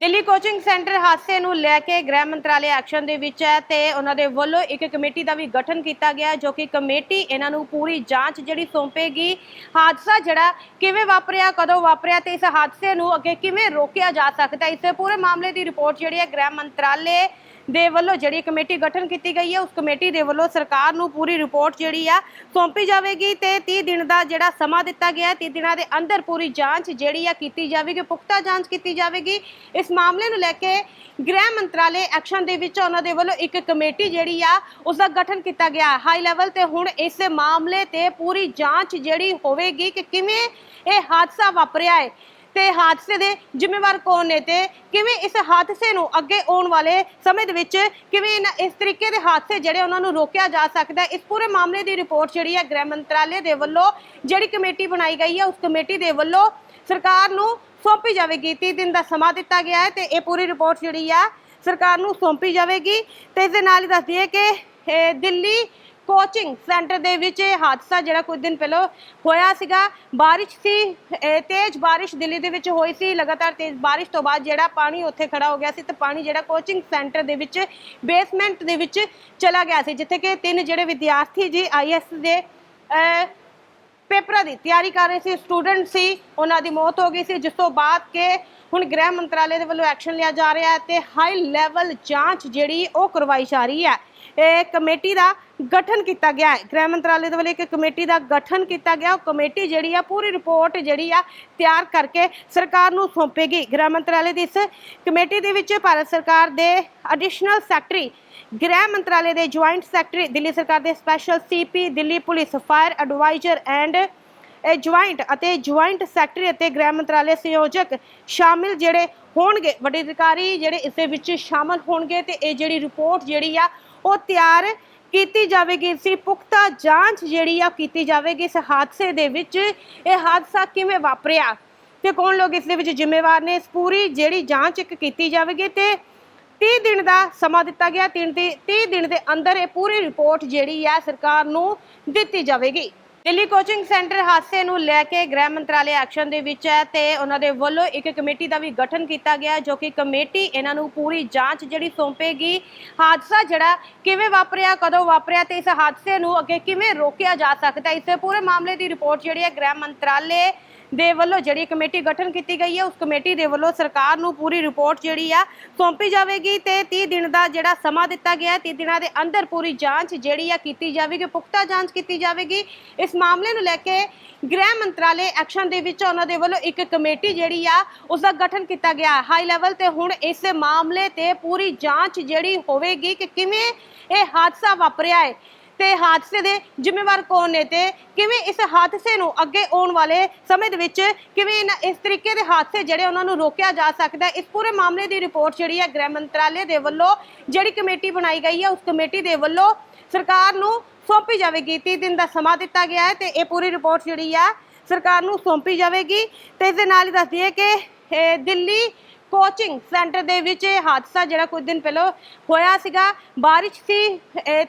Delhi coaching centre ਹਾਦਸੇ ਨੂੰ ਲੈ ਕੇ ਗ੍ਰਹਿ ਮੰਤਰਾਲੇ ਐਕਸ਼ਨ ਦੇ ਵਿੱਚ ਹੈ ਤੇ ਉਹਨਾਂ ਦੇ ਵੱਲੋਂ ਇੱਕ ਕਮੇਟੀ ਦਾ ਵੀ ਗਠਨ ਕੀਤਾ ਗਿਆ ਜੋ ਕਿ ਕਮੇਟੀ ਇਹਨਾਂ ਨੂੰ ਪੂਰੀ ਜਾਂਚ ਜਿਹੜੀ ਸੌਂਪੇਗੀ। ਹਾਦਸਾ ਜਿਹੜਾ ਕਿਵੇਂ ਵਾਪਰਿਆ, ਕਦੋਂ ਵਾਪਰਿਆ ਤੇ ਇਸ ਹਾਦਸੇ ਨੂੰ ਅੱਗੇ ਕਿਵੇਂ ਰੋਕਿਆ ਜਾ ਸਕਦਾ ਇਸ ਪੂਰੇ ਮਾਮਲੇ ਦੀ ਰਿਪੋਰਟ ਜਿਹੜੀ ਹੈ ਗ੍ਰਹਿ ਮੰਤਰਾਲੇ ਦੇ ਵੱਲੋਂ ਜਿਹੜੀ ਕਮੇਟੀ ਗਠਨ ਕੀਤੀ ਗਈ ਹੈ, ਉਸ ਕਮੇਟੀ ਦੇ ਵੱਲੋਂ ਸਰਕਾਰ ਨੂੰ ਪੂਰੀ ਰਿਪੋਰਟ ਜਿਹੜੀ ਆ ਸੌਂਪੀ ਜਾਵੇਗੀ ਤੇ 30 ਦਿਨ ਦਾ ਜਿਹੜਾ ਸਮਾਂ ਦਿੱਤਾ ਗਿਆ ਹੈ 30 ਦਿਨਾਂ ਦੇ ਅੰਦਰ ਪੂਰੀ ਜਾਂਚ ਜਿਹੜੀ ਆ ਕੀਤੀ ਜਾਵੇਗੀ, ਪੁਖਤਾ ਜਾਂਚ ਕੀਤੀ ਜਾਵੇਗੀ। ਇਸ ਮਾਮਲੇ ਨੂੰ ਲੈ ਕੇ ਗ੍ਰਹਿ ਮੰਤਰਾਲੇ ਐਕਸ਼ਨ ਦੇ ਵਿੱਚ ਉਹਨਾਂ ਦੇ ਵੱਲੋਂ ਇੱਕ ਕਮੇਟੀ ਜਿਹੜੀ ਆ, ਉਸ ਦਾ ਗਠਨ ਕੀਤਾ ਗਿਆ। ਹਾਈ ਲੈਵਲ ਤੇ ਹੁਣ ਇਸ ਮਾਮਲੇ ਤੇ ਪੂਰੀ ਜਾਂਚ ਜਿਹੜੀ ਹੋਵੇਗੀ ਕਿ ਕਿਵੇਂ ਇਹ ਹਾਦਸਾ ਵਾਪਰਿਆ ਹੈ। ਤੇ ਹਾਦਸੇ ਦੇ ਜ਼ਿੰਮੇਵਾਰ ਕੌਣ ਨੇ ਤੇ ਕਿਵੇਂ ਇਸ ਹਾਦਸੇ ਨੂੰ ਅੱਗੇ ਆਉਣ ਵਾਲੇ ਸਮੇਂ ਦੇ ਵਿੱਚ ਕਿਵੇਂ ਇਹਨਾਂ- ਇਸ ਤਰੀਕੇ ਦੇ ਹਾਦਸੇ ਜਿਹੜੇ ਉਹਨਾਂ ਨੂੰ ਰੋਕਿਆ ਜਾ ਸਕਦਾ ਇਸ ਪੂਰੇ ਮਾਮਲੇ ਦੀ ਰਿਪੋਰਟ ਜਿਹੜੀ ਹੈ ਗ੍ਰਹਿ ਮੰਤਰਾਲੇ ਦੇ ਵੱਲੋਂ ਜਿਹੜੀ ਕਮੇਟੀ ਬਣਾਈ ਗਈ ਹੈ, ਉਸ ਕਮੇਟੀ ਦੇ ਵੱਲੋਂ ਸਰਕਾਰ ਨੂੰ ਸੌਂਪੀ ਜਾਵੇਗੀ 30 ਦਿਨ ਦਾ ਸਮਾਂ ਦਿੱਤਾ ਗਿਆ ਹੈ ਤੇ ਇਹ ਪੂਰੀ ਰਿਪੋਰਟ ਜਿਹੜੀ ਆ ਸਰਕਾਰ ਨੂੰ ਸੌਂਪੀ ਜਾਵੇਗੀ ਤੇ ਇਸ ਦੇ ਨਾਲ ਹੀ ਦੱਸ ਦਈਏ ਕਿ ਦਿੱਲੀ ਕੋਚਿੰਗ ਸੈਂਟਰ ਦੇ ਵਿੱਚ ਇਹ ਹਾਦਸਾ ਜਿਹੜਾ ਕੁਝ ਦਿਨ ਪਹਿਲਾਂ ਹੋਇਆ ਸੀਗਾ। ਬਾਰਿਸ਼ ਸੀ ਤੇਜ਼ ਬਾਰਿਸ਼ ਦਿੱਲੀ ਦੇ ਵਿੱਚ ਹੋਈ ਸੀ। ਲਗਾਤਾਰ ਤੇਜ਼ ਬਾਰਿਸ਼ ਤੋਂ ਬਾਅਦ ਜਿਹੜਾ ਪਾਣੀ ਉੱਥੇ ਖੜਾ ਹੋ ਗਿਆ ਸੀ ਤੇ ਪਾਣੀ ਜਿਹੜਾ ਕੋਚਿੰਗ ਸੈਂਟਰ ਦੇ ਵਿੱਚ ਬੇਸਮੈਂਟ ਦੇ ਵਿੱਚ ਚਲਾ ਗਿਆ ਸੀ, ਜਿੱਥੇ ਕਿ ਤਿੰਨ ਜਿਹੜੇ ਵਿਦਿਆਰਥੀ ਜੀ ਆਈਐਸ ਦੇ ਪੇਪਰਾਂ ਦੀ ਤਿਆਰੀ ਕਰ ਰਹੇ ਸੀ, ਸਟੂਡੈਂਟ ਸੀ, ਉਹਨਾਂ ਦੀ ਮੌਤ ਹੋ ਗਈ ਸੀ। ਜਿਸ ਤੋਂ ਬਾਅਦ ਕਿ ਹੁਣ ਗ੍ਰਹਿ ਮੰਤਰਾਲੇ ਦੇ ਵੱਲੋਂ ਐਕਸ਼ਨ ਲਿਆ ਜਾ ਰਿਹਾ ਹੈ ਤੇ ਹਾਈ ਲੈਵਲ ਜਾਂਚ ਜਿਹੜੀ ਉਹ ਕਰਵਾਈ ਜਾ ਰਹੀ ਹੈ। ਇਹ ਕਮੇਟੀ ਦਾ ਗਠਨ ਕੀਤਾ ਗਿਆ ਹੈ। ਗ੍ਰਹਿ ਮੰਤਰਾਲੇ ਦੇ ਵੱਲੋਂ ਇੱਕ ਕਮੇਟੀ ਦਾ ਗਠਨ ਕੀਤਾ ਗਿਆ। ਉਹ ਕਮੇਟੀ ਜਿਹੜੀ ਆ, ਪੂਰੀ ਰਿਪੋਰਟ ਜਿਹੜੀ ਆ, ਤਿਆਰ ਕਰਕੇ ਸਰਕਾਰ ਨੂੰ ਸੌਂਪੇਗੀ। ਗ੍ਰਹਿ ਮੰਤਰਾਲੇ ਦੀ ਇਸ ਕਮੇਟੀ ਦੇ ਵਿੱਚ ਭਾਰਤ ਸਰਕਾਰ ਦੇ ਐਡੀਸ਼ਨਲ ਸੈਕਟਰੀ ਗ੍ਰਹਿ ਮੰਤਰਾਲੇ ਦੇ ਜੁਆਇੰਟ ਸੈਕਟਰੀ ਦਿੱਲੀ ਸਰਕਾਰ ਦੇ special CP Delhi police fire advisor and ਇਹ ਜੁਆਇੰਟ ਅਤੇ ਜੁਆਇੰਟ ਸੈਕਟਰੀ ਅਤੇ ਗ੍ਰਹਿ ਮੰਤਰਾਲੇ ਸੰਯੋਜਕ ਸ਼ਾਮਿਲ ਜਿਹੜੇ ਹੋਣਗੇ, ਵੱਡੇ ਅਧਿਕਾਰੀ ਜਿਹੜੇ ਇਸ ਦੇ ਵਿੱਚ ਸ਼ਾਮਲ ਹੋਣਗੇ ਤੇ ਇਹ ਜਿਹੜੀ ਰਿਪੋਰਟ ਜਿਹੜੀ ਆ ਉਹ ਤਿਆਰ ਕੀਤੀ ਜਾਵੇਗੀ। ਸੀ ਪੁਖਤਾ ਜਾਂਚ ਜਿਹੜੀ ਆ ਕੀਤੀ ਜਾਵੇਗੀ ਇਸ ਹਾਦਸੇ ਦੇ ਵਿੱਚ। ਇਹ ਹਾਦਸਾ ਕਿਵੇਂ ਵਾਪਰਿਆ? ਤੇ ਕੌਣ ਲੋਕ ਇਸ ਦੇ ਵਿੱਚ ਜ਼ਿੰਮੇਵਾਰ ਨੇ? ਇਸ ਪੂਰੀ ਜਿਹੜੀ ਜਾਂਚ ਇੱਕ ਕੀਤੀ ਜਾਵੇਗੀ ਤੇ 30 ਦਿਨ ਦਾ ਸਮਾਂ ਦਿੱਤਾ ਗਿਆ। 30 ਦੀ 30 ਦਿਨ ਦੇ ਅੰਦਰ ਇਹ ਪੂਰੀ ਰਿਪੋਰਟ ਜਿਹੜੀ ਆ ਸਰਕਾਰ ਨੂੰ ਦਿੱਤੀ ਜਾਵੇਗੀ। ਦਿੱਲੀ ਕੋਚਿੰਗ ਸੈਂਟਰ ਹਾਦਸੇ ਨੂੰ ਲੈ ਕੇ ਗ੍ਰਹਿ ਮੰਤਰਾਲੇ ਐਕਸ਼ਨ ਦੇ ਵਿੱਚ ਹੈ ਤੇ ਉਹਨਾਂ ਦੇ ਵੱਲੋਂ ਇੱਕ ਕਮੇਟੀ ਦਾ ਵੀ ਗਠਨ ਕੀਤਾ ਗਿਆ ਜੋ ਕਿ ਕਮੇਟੀ ਇਹਨਾਂ ਨੂੰ ਪੂਰੀ ਜਾਂਚ ਜਿਹੜੀ ਸੌਂਪੇਗੀ। ਹਾਦਸਾ ਜਿਹੜਾ ਕਿਵੇਂ ਵਾਪਰਿਆ, ਕਦੋਂ ਵਾਪਰਿਆ ਤੇ ਇਸ ਹਾਦਸੇ ਨੂੰ ਅੱਗੇ ਕਿਵੇਂ ਰੋਕਿਆ ਜਾ ਸਕਦਾ ਇਸ ਪੂਰੇ ਮਾਮਲੇ ਦੀ ਰਿਪੋਰਟ ਜਿਹੜੀ ਹੈ ਗ੍ਰਹਿ ਮੰਤਰਾਲੇ ਦੇ ਵੱਲੋਂ ਜਿਹੜੀ ਕਮੇਟੀ ਗਠਨ ਕੀਤੀ ਗਈ ਹੈ, ਉਸ ਕਮੇਟੀ ਦੇ ਵੱਲੋਂ ਸਰਕਾਰ ਨੂੰ ਪੂਰੀ ਰਿਪੋਰਟ ਜਿਹੜੀ ਆ ਸੌਂਪੀ ਜਾਵੇਗੀ ਤੇ 30 ਦਿਨ ਦਾ ਜਿਹੜਾ ਸਮਾਂ ਦਿੱਤਾ ਗਿਆ ਹੈ 30 ਦਿਨਾਂ ਦੇ ਅੰਦਰ ਪੂਰੀ ਜਾਂਚ ਜਿਹੜੀ ਆ ਕੀਤੀ ਜਾਵੇਗੀ, ਪੁਖਤਾ ਜਾਂਚ ਕੀਤੀ ਜਾਵੇਗੀ। ਇਸ ਮਾਮਲੇ ਨੂੰ ਲੈ ਕੇ ਗ੍ਰਹਿ ਮੰਤਰਾਲੇ ਐਕਸ਼ਨ ਦੇ ਵਿੱਚ ਉਹਨਾਂ ਦੇ ਵੱਲੋਂ ਇੱਕ ਕਮੇਟੀ ਜਿਹੜੀ ਆ, ਉਸ ਦਾ ਗਠਨ ਕੀਤਾ ਗਿਆ। ਹਾਈ ਲੈਵਲ ਤੇ ਹੁਣ ਇਸ ਮਾਮਲੇ ਤੇ ਪੂਰੀ ਜਾਂਚ ਜਿਹੜੀ ਹੋਵੇਗੀ ਕਿ ਕਿਵੇਂ ਇਹ ਹਾਦਸਾ ਵਾਪਰਿਆ ਹੈ। ਤੇ ਹਾਦਸੇ ਦੇ ਜ਼ਿੰਮੇਵਾਰ ਕੌਣ ਨੇ ਤੇ ਕਿਵੇਂ ਇਸ ਹਾਦਸੇ ਨੂੰ ਅੱਗੇ ਆਉਣ ਵਾਲੇ ਸਮੇਂ ਦੇ ਵਿੱਚ ਕਿਵੇਂ ਇਹਨਾਂ- ਇਸ ਤਰੀਕੇ ਦੇ ਹਾਦਸੇ ਜਿਹੜੇ ਉਹਨਾਂ ਨੂੰ ਰੋਕਿਆ ਜਾ ਸਕਦਾ ਇਸ ਪੂਰੇ ਮਾਮਲੇ ਦੀ ਰਿਪੋਰਟ ਜਿਹੜੀ ਹੈ ਗ੍ਰਹਿ ਮੰਤਰਾਲੇ ਦੇ ਵੱਲੋਂ ਜਿਹੜੀ ਕਮੇਟੀ ਬਣਾਈ ਗਈ ਹੈ, ਉਸ ਕਮੇਟੀ ਦੇ ਵੱਲੋਂ ਸਰਕਾਰ ਨੂੰ ਸੌਂਪੀ ਜਾਵੇਗੀ। 30 ਦਿਨ ਦਾ ਸਮਾਂ ਦਿੱਤਾ ਗਿਆ ਹੈ ਤੇ ਇਹ ਪੂਰੀ ਰਿਪੋਰਟ ਜਿਹੜੀ ਆ ਸਰਕਾਰ ਨੂੰ ਸੌਂਪੀ ਜਾਵੇਗੀ ਤੇ ਇਸ ਦੇ ਨਾਲ ਹੀ ਦੱਸ ਦਈਏ ਕਿ ਦਿੱਲੀ ਕੋਚਿੰਗ ਸੈਂਟਰ ਦੇ ਵਿੱਚ ਇਹ ਹਾਦਸਾ ਜਿਹੜਾ ਕੁਝ ਦਿਨ ਪਹਿਲਾਂ ਹੋਇਆ ਸੀਗਾ। ਬਾਰਿਸ਼ ਸੀ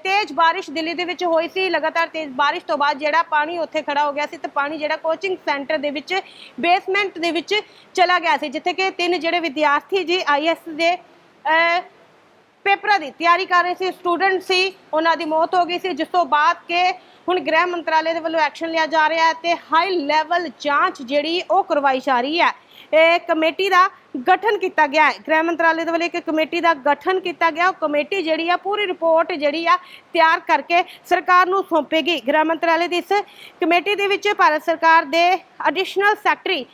ਤੇਜ਼ ਬਾਰਿਸ਼ ਦਿੱਲੀ ਦੇ ਵਿੱਚ ਹੋਈ ਸੀ। ਲਗਾਤਾਰ ਤੇਜ਼ ਬਾਰਿਸ਼ ਤੋਂ ਬਾਅਦ ਜਿਹੜਾ ਪਾਣੀ ਉੱਥੇ ਖੜਾ ਹੋ ਗਿਆ ਸੀ ਤੇ ਪਾਣੀ ਜਿਹੜਾ ਕੋਚਿੰਗ ਸੈਂਟਰ ਦੇ ਵਿੱਚ ਬੇਸਮੈਂਟ ਦੇ ਵਿੱਚ ਚਲਾ ਗਿਆ ਸੀ, ਜਿੱਥੇ ਕਿ ਤਿੰਨ ਜਿਹੜੇ ਵਿਦਿਆਰਥੀ ਜੀ ਆਈਐਸ ਦੇ ਪੇਪਰਾਂ ਦੀ ਤਿਆਰੀ ਕਰ ਰਹੇ ਸੀ, ਸਟੂਡੈਂਟ ਸੀ, ਉਹਨਾਂ ਦੀ ਮੌਤ ਹੋ ਗਈ ਸੀ। ਜਿਸ ਤੋਂ ਬਾਅਦ ਕਿ ਹੁਣ ਗ੍ਰਹਿ ਮੰਤਰਾਲੇ ਦੇ ਵੱਲੋਂ ਐਕਸ਼ਨ ਲਿਆ ਜਾ ਰਿਹਾ ਹੈ ਤੇ ਹਾਈ ਲੈਵਲ ਜਾਂਚ ਜਿਹੜੀ ਉਹ ਕਰਵਾਈ ਜਾ ਰਹੀ ਹੈ। ਇਹ ਕਮੇਟੀ ਦਾ ਗਠਨ ਕੀਤਾ ਗਿਆ ਹੈ। ਗ੍ਰਹਿ ਮੰਤਰਾਲੇ ਦੇ ਵੱਲੋਂ ਇੱਕ ਕਮੇਟੀ ਦਾ ਗਠਨ ਕੀਤਾ ਗਿਆ। ਉਹ ਕਮੇਟੀ ਜਿਹੜੀ ਆ, ਪੂਰੀ ਰਿਪੋਰਟ ਜਿਹੜੀ ਆ, ਤਿਆਰ ਕਰਕੇ ਸਰਕਾਰ ਨੂੰ ਸੌਂਪੇਗੀ। ਗ੍ਰਹਿ ਮੰਤਰਾਲੇ ਦੀ ਇਸ ਕਮੇਟੀ ਦੇ ਵਿੱਚ ਭਾਰਤ ਸਰਕਾਰ ਦੇ ਐਡੀਸ਼ਨਲ ਸੈਕਟਰੀ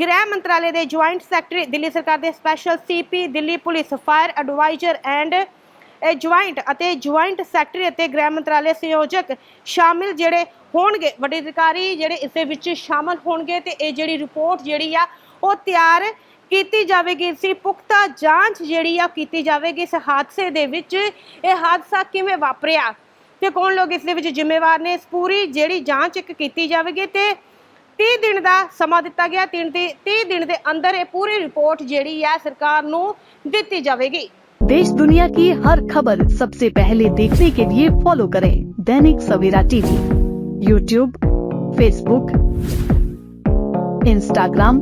ਗ੍ਰਹਿ ਮੰਤਰਾਲੇ ਦੇ ਜੁਆਇੰਟ ਸੈਕਟਰੀ ਦਿੱਲੀ ਸਰਕਾਰ ਦੇ special CP Delhi police fire advisor and ਇਹ ਜੁਆਇੰਟ ਅਤੇ ਜੁਆਇੰਟ ਸੈਕਟਰੀ ਅਤੇ ਗ੍ਰਹਿ ਮੰਤਰਾਲੇ ਸੰਯੋਜਕ ਸ਼ਾਮਿਲ ਜਿਹੜੇ ਹੋਣਗੇ, ਵੱਡੇ ਅਧਿਕਾਰੀ ਜਿਹੜੇ ਇਸ ਦੇ ਵਿੱਚ ਸ਼ਾਮਲ ਹੋਣਗੇ ਤੇ ਇਹ ਜਿਹੜੀ ਰਿਪੋਰਟ ਜਿਹੜੀ ਆ ਉਹ ਤਿਆਰ ਕੀਤੀ ਜਾਵੇਗੀ ਸੀ ਪੁਖਤਾ ਜਾਂਚ ਜਿਹੜੀ ਆ ਕੀਤੀ ਜਾਵੇਗੀ ਇਸ ਹਾਦਸੇ ਦੇ ਵਿੱਚ ਇਹ ਹਾਦਸਾ ਕਿਵੇਂ ਵਾਪਰਿਆ ਤੇ ਕੌਣ ਲੋਕ ਇਸ ਦੇ ਵਿੱਚ ਜ਼ਿੰਮੇਵਾਰ ਨੇ ਇਸ ਪੂਰੀ ਜਿਹੜੀ ਜਾਂਚ ਇੱਕ ਕੀਤੀ ਜਾਵੇਗੀ ਤੇ 30 ਦਿਨ ਦਾ ਸਮਾਂ ਦਿੱਤਾ ਗਿਆ 3 ਦੀ 30 ਦਿਨ ਦੇ ਅੰਦਰ ਇਹ ਪੂਰੀ ਰਿਪੋਰਟ ਜਿਹੜੀ ਹੈ ਸਰਕਾਰ ਨੂੰ ਦਿੱਤੀ ਜਾਵੇਗੀ देश दुनिया की हर खबर सबसे पहले देखने के लिए फॉलो करें Dainik Savera TV YouTube Facebook Instagram